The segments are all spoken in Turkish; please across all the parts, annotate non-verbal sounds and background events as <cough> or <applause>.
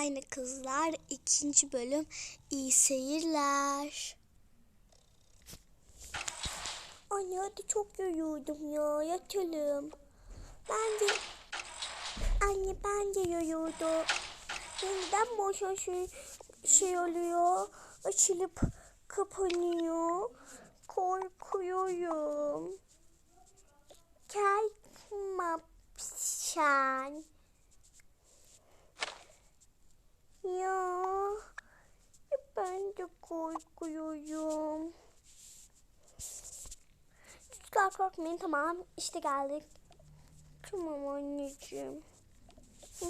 Aynı Kızlar ikinci bölüm iyi seyirler. Anne hadi çok yoruldum ya yatalım. Ben de anne ben de yoruldum. Neden boşa şey, şey oluyor açılıp kapanıyor. Korkuyorum. Kalkma sen. Ya ben de korkuyorum. Çocuklar korkmayın tamam işte geldik. Tamam anneciğim. Hı.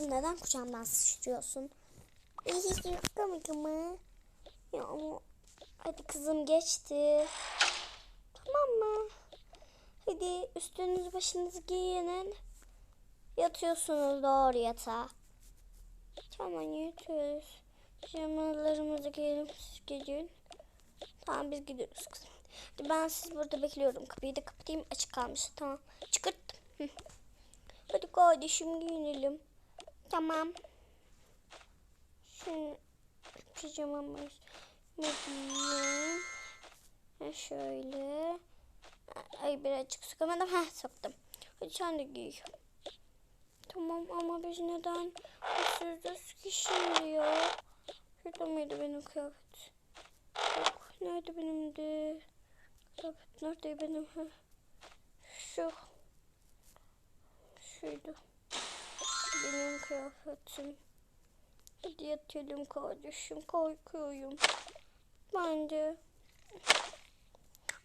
Neden kucağımdan sıçrıyorsun? Yıkamadı mı? Ya ama hadi kızım geçti. Tamam mı? Hadi üstünüzü başınızı giyinin. Yatıyorsunuz doğru yatağa. Tamam yatıyoruz. Pijamalarımızı giyelim siz gidin. Tamam biz gidiyoruz kızım. Hadi ben siz burada bekliyorum. Kapıyı da kapatayım açık kalmış. Tamam çıkarttım. Hı. Hadi kardeşim giyinelim. Tamam. Şimdi pijamamız ne giyeyim? Ha, şöyle. Ay birazcık sıkamadım. Ha soktum. Hadi sen de giy. Tamam ama biz neden ısıracağız ki şimdi ya? Şurada mıydı benim kıyafet? Yok. Nerede benim de? Kıyafet nerede benim? Şu. Şuydu. Benim kıyafetim. Hadi yatalım kardeşim. Korkuyorum. Ben de.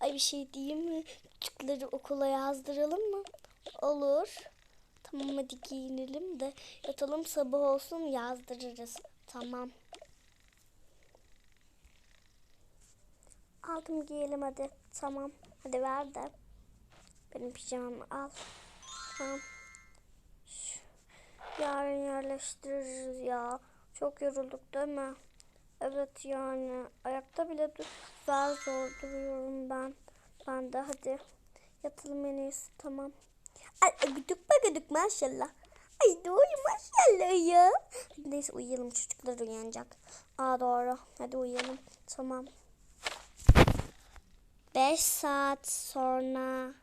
Ay bir şey diyeyim mi? Çocukları okula yazdıralım mı? Olur. Tamam hadi giyinelim de yatalım sabah olsun yazdırırız. Tamam. Aldım giyelim hadi. Tamam. Hadi ver de. Benim pijamamı al. Tamam. Yarın yerleştiririz ya. Çok yorulduk değil mi? Evet yani. Ayakta bile dur zor duruyorum ben. Ben de hadi. Yatalım en iyisi tamam. Gıdık gıdık maşallah. Ay doğru maşallah ya. Neyse uyuyalım çocuklar uyanacak. Aa doğru. Hadi uyuyalım. Tamam. Beş saat sonra.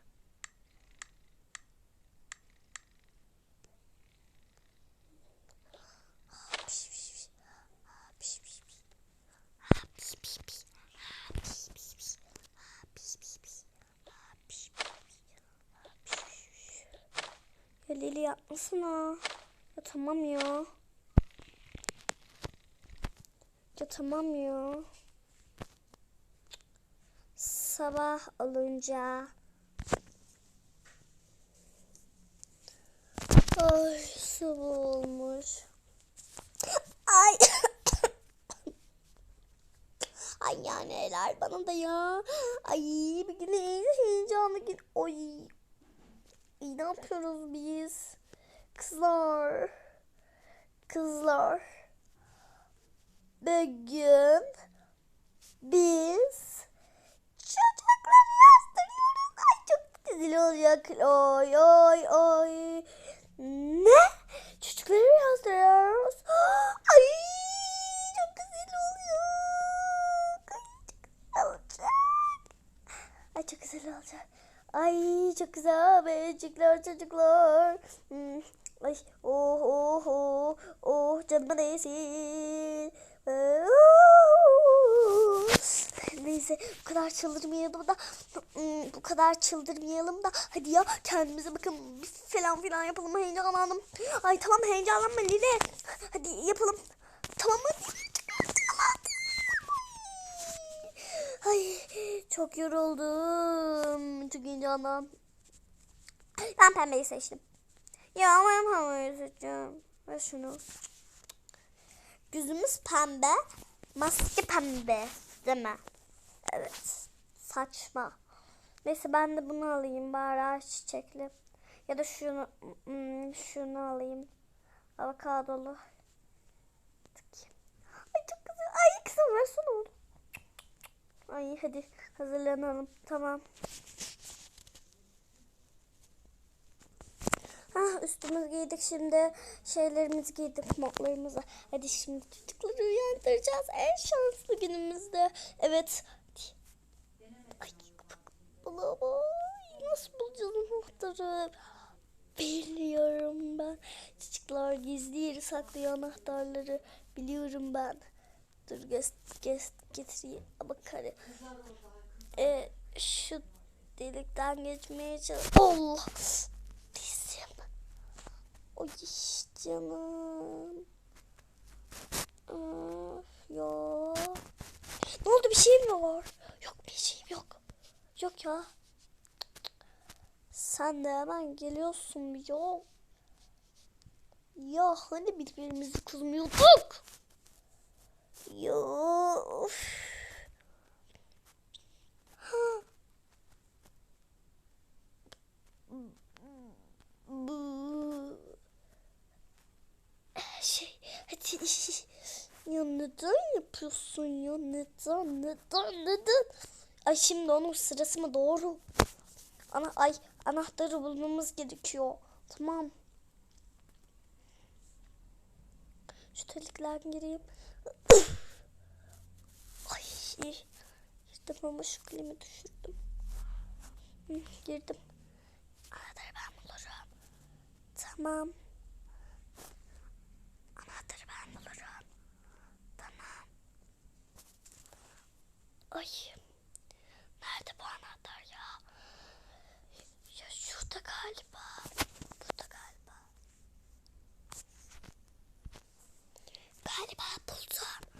Ya Lili yapmasana. Ya tamam ya. Ya tamam ya. Sabah olunca. Ay sabah olmuş. Ay. Ay ya neler bana da ya. Ay bir gün heyecanlı gün. Oy. Ne yapıyoruz biz? Kızlar. Kızlar. Bugün biz çocukları yazdırıyoruz. Ay çok güzel olacak. Oy oy oy. Ne? Çocukları yazdırıyoruz. <gasps> Ay çok güzel olacak. Ay çok güzel olacak. Çok güzel olacak. Ay çok güzel beğenecekler çocuklar. Hmm, Ay oh oh oh oh canıma değsin. Neyse bu kadar çıldırmayalım da hmm, bu kadar çıldırmayalım da hadi ya kendimize bakın falan filan yapalım heyecanlandım. Ay tamam heyecanlanma Lili. Hadi yapalım. Tamam hadi. Ay çok yoruldum. Çok heyecanlandım. Ben pembeyi seçtim. Ya ben pembeyi seçeceğim. Ver şunu. Yüzümüz pembe. Maske pembe. Değil mi? Evet. Saçma. Neyse ben de bunu alayım. Bari çiçekli. Ya da şunu hmm, şunu alayım. Avokadolu. Ay çok güzel. Ay kızım versene onu. Ay hadi hazırlanalım. Tamam. Ha üstümüzü giydik şimdi şeylerimizi giydik montlarımızı. Hadi şimdi çocukları uyandıracağız en şanslı günümüzde. Evet. Ay bulama. Nasıl bulacağız anahtarı? Biliyorum ben. Çocuklar gizli yeri saklıyor anahtarları. Biliyorum ben. Dur göz, göz getireyim. Bak hadi. Ee, şu delikten geçmeye çalış. Allah. Oy canım. Of ya. Ne oldu bir şey mi var? Yok bir şeyim yok. Yok ya. Sen de hemen geliyorsun ya. Ya hani birbirimizi kızmıyorduk? Ya. of. Bu. Şey, hadi. <laughs> Ya neden yapıyorsun ya? Neden, neden, neden? Ay şimdi onun sırası mı doğru? Ana, ay anahtarı bulmamız gerekiyor. Tamam. Şu deliklerden gireyim. <coughs> ay girdim ama şu klimi düşürdüm. Girdim. Anahtarı ben bulurum. Tamam. Anahtarı ben bulurum. Tamam. Ay. Nerede bu anahtar ya? Ya şurada galiba. Burada galiba. Galiba buldum.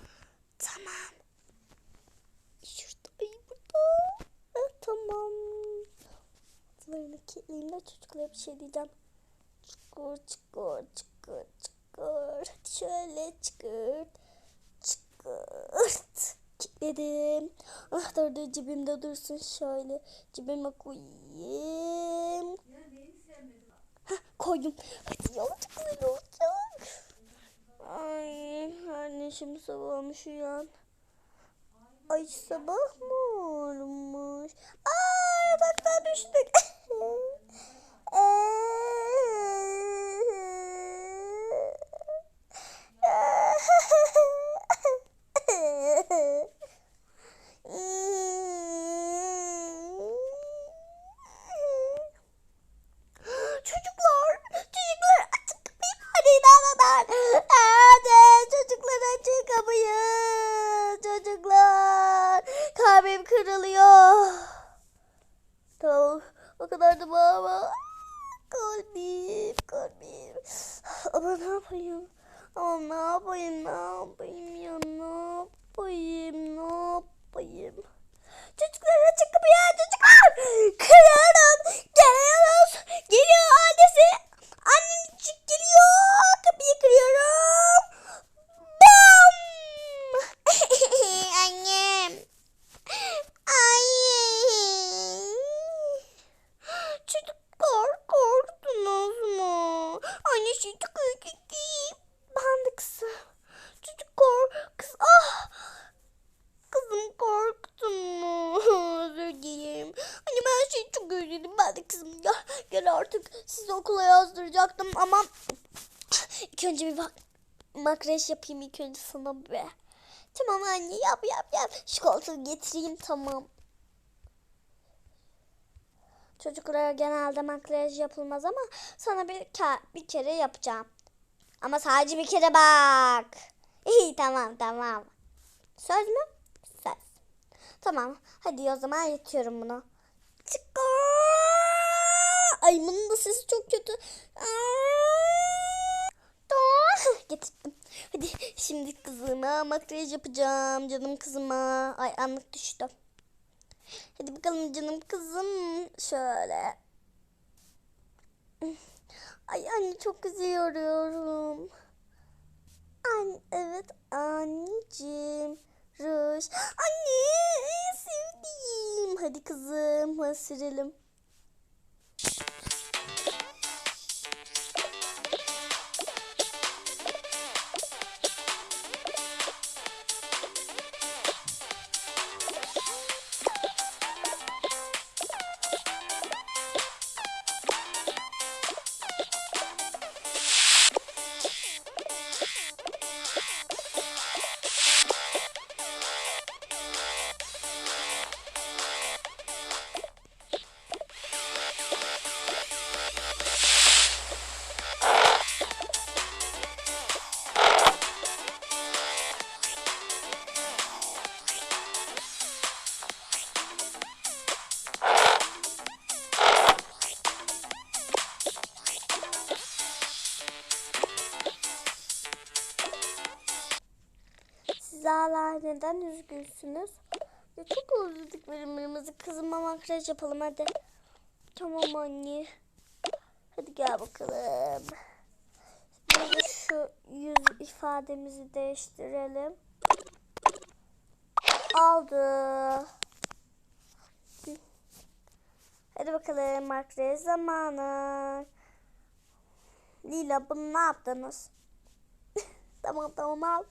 Tamam. Şurada. Ay burada. Ha, tamam. Kapılarını kilitleyeyim de çocuklara bir şey diyeceğim. Çıkır çıkır çıkır çıkır. Şöyle çıkır. Çıkırt. Kilitledim. Anahtar da cebimde dursun şöyle. Cebime koyayım. Hah, koydum. Hadi güzel olacak. Ay anne şimdi sabah olmuş uyan. Ay sabah mı olmuş? Aa yataktan düştük. Çocuklar, çocuklar açık kapıyı hadi inanmadan. Hadi çocuklar açık kapıyı. Çocuklar, kalbim kırılıyor. Tamam, o kadar da bağırma. Kalbim, kalbim. Ama ne yapayım? Ama ne yapayım, ne yapayım ya, ne yapayım, ne yapayım? Çocuklar açık kapıyı, çocuklar! Kırıyorum, geliyoruz, geliyor annesi. Annecik geliyor, kapıyı kırıyorum. Bam! Annem. Ay. Çocuklar korktunuz mu? Anne şimdi kıyıkıyım. Ben de kızım. Çocuklar kız ah. Kızım korktun mu? Özür dileyim. Anne ben seni çok de kızım gel, gel artık. Sizi okula yazdıracaktım ama ilk önce bir bak makyaj yapayım ilk önce sana be. Tamam anne yap yap yap. Şu koltuğu getireyim tamam. Çocuklara genelde makyaj yapılmaz ama sana bir, ke- bir kere yapacağım. Ama sadece bir kere bak. İyi tamam tamam. Söz mü? Söz. Tamam. Hadi o zaman yatıyorum bunu. Çıkar. Ay bunun da sesi çok kötü. <laughs> Getirdim. Hadi şimdi kızıma makyaj yapacağım. Canım kızıma. Ay anlık düştü. Hadi bakalım canım kızım. Şöyle. Ay anne çok güzel yoruyorum. Anne, evet anneciğim. Ruj. Anne sevdiğim. Hadi kızım sürelim. Neden üzgünsünüz? Ya çok özledik birbirimizi. Kızıma makyaj yapalım hadi. Tamam anne. Hadi gel bakalım. De şu yüz ifademizi değiştirelim. Aldı. Hadi bakalım makyaj zamanı. Lila bunu ne yaptınız? <laughs> tamam tamam al.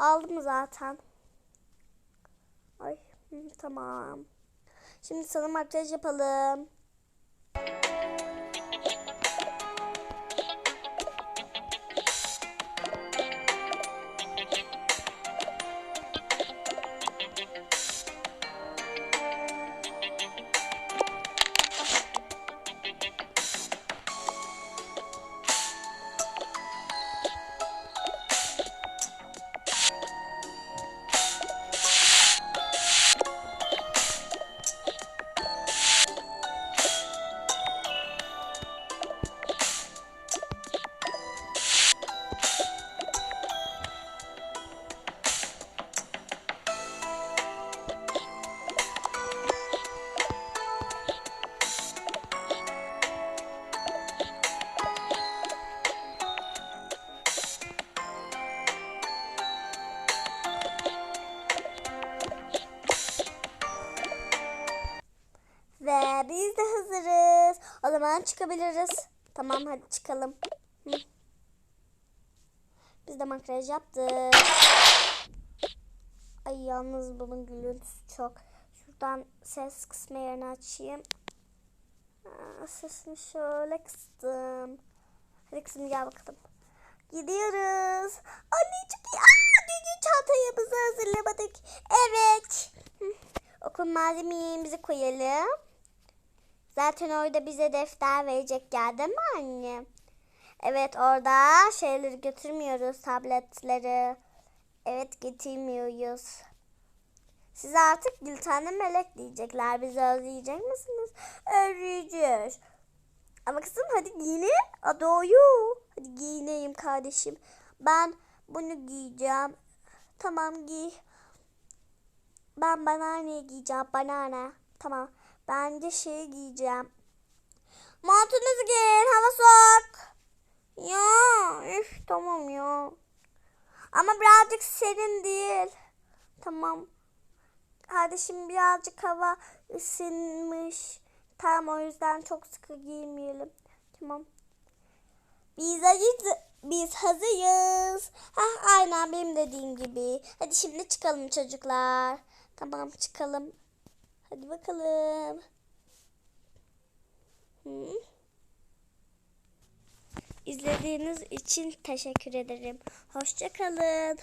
Aldım zaten. Ay tamam. Şimdi sana makyaj yapalım. Ve biz de hazırız. O zaman çıkabiliriz. Tamam hadi çıkalım. Hı. Biz de makyaj yaptık. Ay yalnız bunun gürültüsü çok. Şuradan ses kısmı yerini açayım. Aa, sesini şöyle kıstım. Hadi kızım gel bakalım. Gidiyoruz. Anne çok iyi. Aa, düğün çantayımızı hazırlamadık. Evet. Okul malzemelerimizi koyalım. Zaten orada bize defter verecekler değil mi anne? Evet orada şeyleri götürmüyoruz tabletleri. Evet getirmiyoruz. Siz artık bir tane melek diyecekler. Bizi özleyecek misiniz? Özleyeceğiz. Ama kızım hadi giyinin. A doğru. Hadi giyineyim kardeşim. Ben bunu giyeceğim. Tamam giy. Ben banana giyeceğim. Banana. Tamam. Ben de şey giyeceğim. Montunuzu giyin. Hava soğuk. Ya üf tamam ya. Ama birazcık serin değil. Tamam. Kardeşim birazcık hava ısınmış. Tamam o yüzden çok sıkı giymeyelim. Tamam. Biz hazırız. Biz hazırız. Hah, aynen benim dediğim gibi. Hadi şimdi çıkalım çocuklar. Tamam çıkalım. Hadi bakalım. Hı? İzlediğiniz için teşekkür ederim. Hoşçakalın.